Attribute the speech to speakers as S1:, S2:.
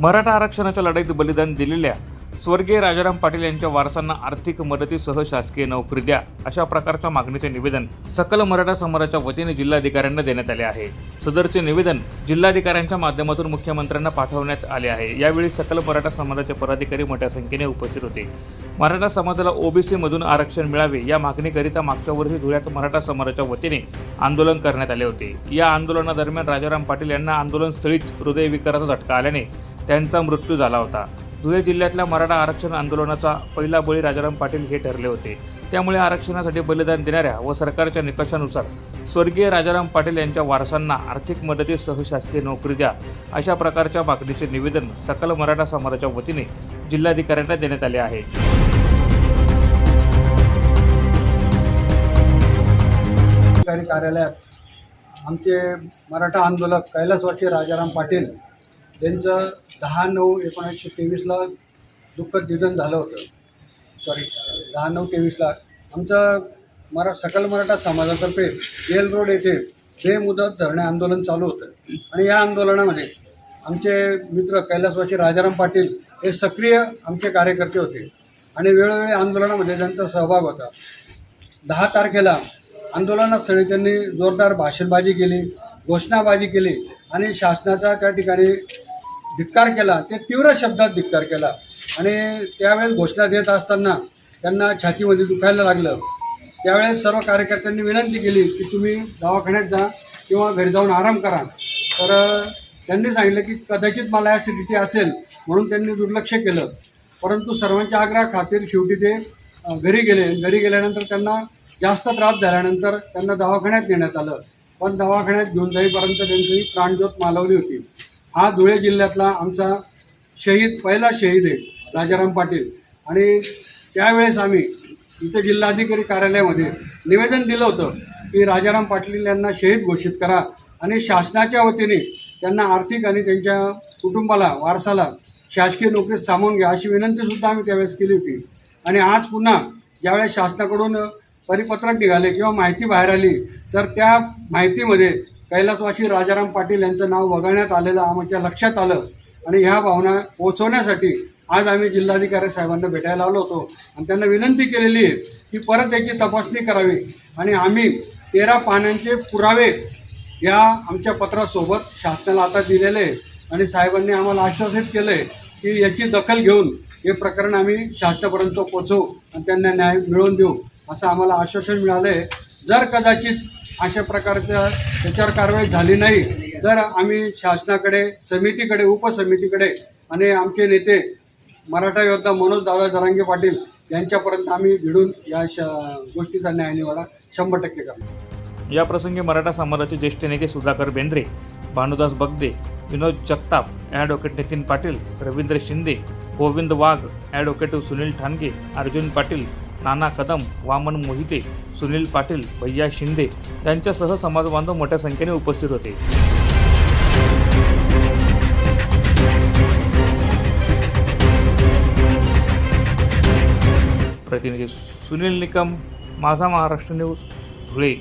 S1: मराठा आरक्षणाच्या लढाईत बलिदान दिलेल्या स्वर्गीय राजाराम पाटील यांच्या वारसांना आर्थिक मदतीसह शासकीय नोकरी द्या अशा प्रकारच्या मागणीचे निवेदन सकल मराठा समाजाच्या वतीने जिल्हाधिकाऱ्यांना देण्यात आले आहे. सदरचे निवेदन जिल्हाधिकाऱ्यांच्या माध्यमातून मुख्यमंत्र्यांना पाठवण्यात आले आहे. यावेळी सकल मराठा समाजाचे पदाधिकारी मोठ्या संख्येने उपस्थित होते. मराठा समाजाला ओबीसीमधून आरक्षण मिळावे या मागणीकरिता मागच्या वर्षी धुळ्यात मराठा समाजाच्या वतीने आंदोलन करण्यात आले होते. या आंदोलनादरम्यान राजाराम पाटील यांना आंदोलनस्थळीच हृदयविकाराचा झटका आल्याने त्यांचा मृत्यू झाला होता. धुळे जिल्ह्यातल्या मराठा आरक्षण आंदोलनाचा पहिला बळी राजाराम पाटील हे ठरले होते. त्यामुळे आरक्षणासाठी बलिदान देणाऱ्या व सरकारच्या निकषानुसार स्वर्गीय राजाराम पाटील यांच्या वारसांना आर्थिक मदतीसह शासकीय नोकरी द्या अशा प्रकारच्या मागणीचे निवेदन सकल मराठा समाजाच्या वतीने जिल्हाधिकाऱ्यांना देण्यात आले आहे.
S2: कार्यालयात आमचे मराठा आंदोलक कैलासवासी राजाराम पाटील त्यांचं दहा नऊ एकोणीसशे तेवीसला दुःखद निधन झालं होतं. सॉरी दहा नऊ तेवीसला. आमचं मरा सकल मराठा समाजातर्फे जेल रोड येथे बेमुदत धरणे आंदोलन चालू होतं. आणि या आंदोलनामध्ये आमचे मित्र कैलासवासी राजाराम पाटील हे सक्रिय आमचे कार्यकर्ते होते. आणि वेळोवेळी आंदोलनामध्ये त्यांचा सहभाग होता. दहा तारखेला आंदोलनास्थळी त्यांनी जोरदार भाषणबाजी केली घोषणाबाजी केली आणि शासनाचा त्या ठिकाणी धिक्कार केला ते तीव्र शब्दात धिक्कार केला. आणि त्यावेळेस घोषणा देत असताना त्यांना छातीमध्ये दुखायला लागलं. त्यावेळेस सर्व कार्यकर्त्यांनी विनंती केली की तुम्ही दवाखान्यात जा किंवा घरी जाऊन आराम करा. तर त्यांनी सांगितलं की कदाचित मला ॲसिडिटी असेल म्हणून त्यांनी दुर्लक्ष केलं. परंतु सर्वांच्या आग्रहा खातीर शेवटी ते घरी गेले. घरी गेल्यानंतर त्यांना जास्त त्रास झाल्यानंतर त्यांना दवाखान्यात नेण्यात आलं. पण दवाखान्यात घेऊन जाईपर्यंत त्यांची प्राणज्योत मालवली होती. हा धुळे जिल्ह्यातला आमचा शहीद पहिला शहीद आहे राजाराम पाटील. आणि त्यावेळेस आम्ही इथं जिल्हाधिकारी कार्यालयामध्ये निवेदन दिलं होतं की राजाराम पाटील यांना शहीद घोषित करा आणि शासनाच्या वतीने त्यांना आर्थिक आणि त्यांच्या कुटुंबाला वारसाला शासकीय नोकरीत सामावून घ्या अशी विनंतीसुद्धा आम्ही त्यावेळेस केली होती. आणि आज पुन्हा ज्यावेळेस शासनाकडून परिपत्रक निघाले किंवा माहिती बाहेर आली तर त्या माहितीमध्ये कैलासवासी राजाराम पाटील यांचं नाव वगळण्यात आलेलं आमच्या लक्षात आलं आणि ह्या भावना पोचवण्यासाठी आज आम्ही जिल्हाधिकारी साहेबांना भेटायला आलो होतो. आणि त्यांना विनंती केलेली आहे की परत याची तपासणी करावी. आणि आम्ही तेरा पाण्याचे पुरावे या आमच्या पत्रासोबत शासनाला आता दिलेले आहे. आणि साहेबांनी आम्हाला आश्वासित केलं आहे की याची दखल घेऊन हे प्रकरण आम्ही शासनापर्यंत पोचवू आणि त्यांना न्याय मिळवून देऊ असं आम्हाला आश्वासन मिळालं आहे. जर कदाचित अशा प्रकारच्या त्याच्यावर कारवाई झाली नाही. तर आम्ही शासनाकडे समितीकडे उपसमितीकडे आणि आमचे नेते मराठा योद्धा मनोज दादा जरांगे पाटील यांच्यापर्यंत आम्ही भिडून या श गोष्टीचा न्याय निवाडा शंभर टक्के करतो
S1: या प्रसंगी मराठा समाजाचे ज्येष्ठ नेते सुधाकर बेंद्रे भानुदास बगदे विनोद जगताप ॲडव्होकेट नितीन पाटील रवींद्र शिंदे गोविंद वाघ ॲडव्होकेट सुनील ठाणगे अर्जुन पाटील नाना कदम वामन मोहिते सुनील पाटील भैया शिंदे यांच्यासह समाजबांधव मोठ्या संख्येने उपस्थित होते. प्रतिनिधी सुनील निकम माझा महाराष्ट्र न्यूज धुळे.